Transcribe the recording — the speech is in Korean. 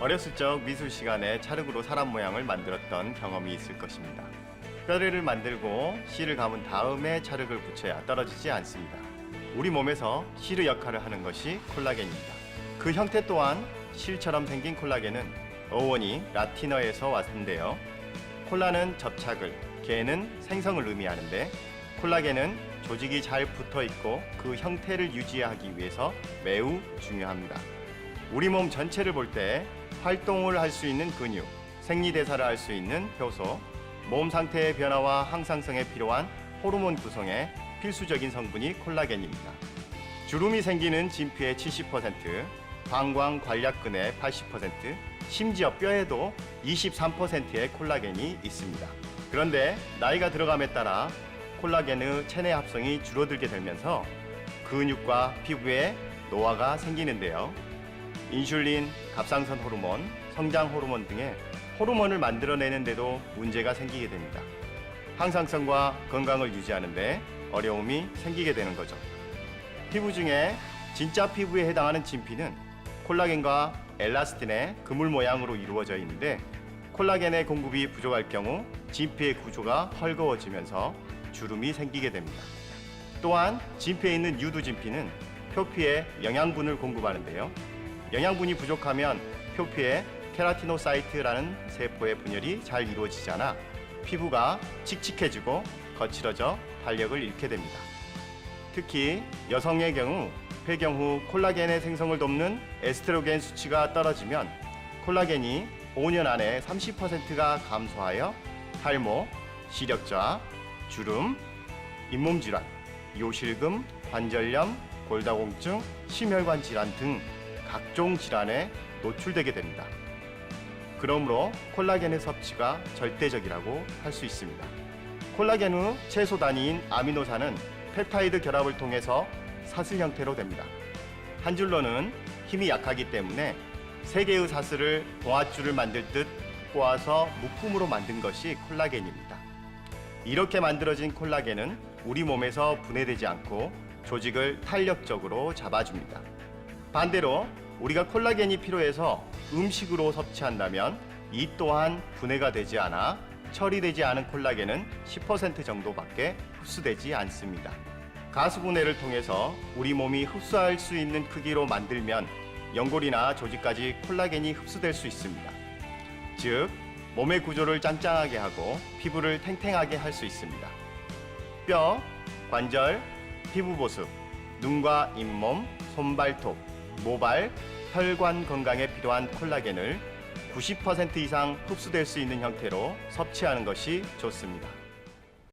어렸을 적 미술 시간에 찰흙으로 사람 모양을 만들었던 경험이 있을 것입니다. 뼈대를 만들고 실을 감은 다음에 찰흙을 붙여야 떨어지지 않습니다. 우리 몸에서 실의 역할을 하는 것이 콜라겐입니다. 그 형태 또한 실처럼 생긴 콜라겐은 어원이 라틴어에서 왔는데요. 콜라는 접착을, 게는 생성을 의미하는데 콜라겐은 조직이 잘 붙어 있고 그 형태를 유지하기 위해서 매우 중요합니다. 우리 몸 전체를 볼 때 활동을 할 수 있는 근육, 생리대사를 할 수 있는 효소, 몸 상태의 변화와 항상성에 필요한 호르몬 구성에 필수적인 성분이 콜라겐입니다. 주름이 생기는 진피의 70%, 방광 관략근의 80%, 심지어 뼈에도 23%의 콜라겐이 있습니다. 그런데 나이가 들어감에 따라 콜라겐의 체내 합성이 줄어들게 되면서 근육과 피부에 노화가 생기는데요. 인슐린, 갑상선 호르몬, 성장 호르몬 등의 호르몬을 만들어내는 데도 문제가 생기게 됩니다. 항상성과 건강을 유지하는데 어려움이 생기게 되는 거죠. 피부 중에 진짜 피부에 해당하는 진피는 콜라겐과 엘라스틴의 그물 모양으로 이루어져 있는데 콜라겐의 공급이 부족할 경우 진피의 구조가 헐거워지면서 주름이 생기게 됩니다. 또한 진피에 있는 유두 진피는 표피에 영양분을 공급하는데요. 영양분이 부족하면 표피에 케라티노사이트라는 세포의 분열이 잘 이루어지지 않아 피부가 칙칙해지고 거칠어져 탄력을 잃게 됩니다. 특히 여성의 경우 폐경 후 콜라겐의 생성을 돕는 에스트로겐 수치가 떨어지면 콜라겐이 5년 안에 30%가 감소하여 탈모, 시력 저하, 주름, 잇몸 질환, 요실금, 관절염, 골다공증, 심혈관 질환 등 각종 질환에 노출되게 됩니다. 그러므로 콜라겐의 섭취가 절대적이라고 할 수 있습니다. 콜라겐의 채소 단위인 아미노산은 펩타이드 결합을 통해서 사슬 형태로 됩니다. 한 줄로는 힘이 약하기 때문에 세 개의 사슬을 동아줄을 만들 듯 꼬아서 묶음으로 만든 것이 콜라겐입니다. 이렇게 만들어진 콜라겐은 우리 몸에서 분해되지 않고 조직을 탄력적으로 잡아줍니다. 반대로 우리가 콜라겐이 필요해서 음식으로 섭취한다면 이 또한 분해가 되지 않아 처리되지 않은 콜라겐은 10% 정도밖에 흡수되지 않습니다. 가수분해를 통해서 우리 몸이 흡수할 수 있는 크기로 만들면 연골이나 조직까지 콜라겐이 흡수될 수 있습니다. 즉, 몸의 구조를 짱짱하게 하고 피부를 탱탱하게 할 수 있습니다. 뼈, 관절, 피부 보습, 눈과 잇몸, 손발톱, 모발, 혈관 건강에 필요한 콜라겐을 90% 이상 흡수될 수 있는 형태로 섭취하는 것이 좋습니다.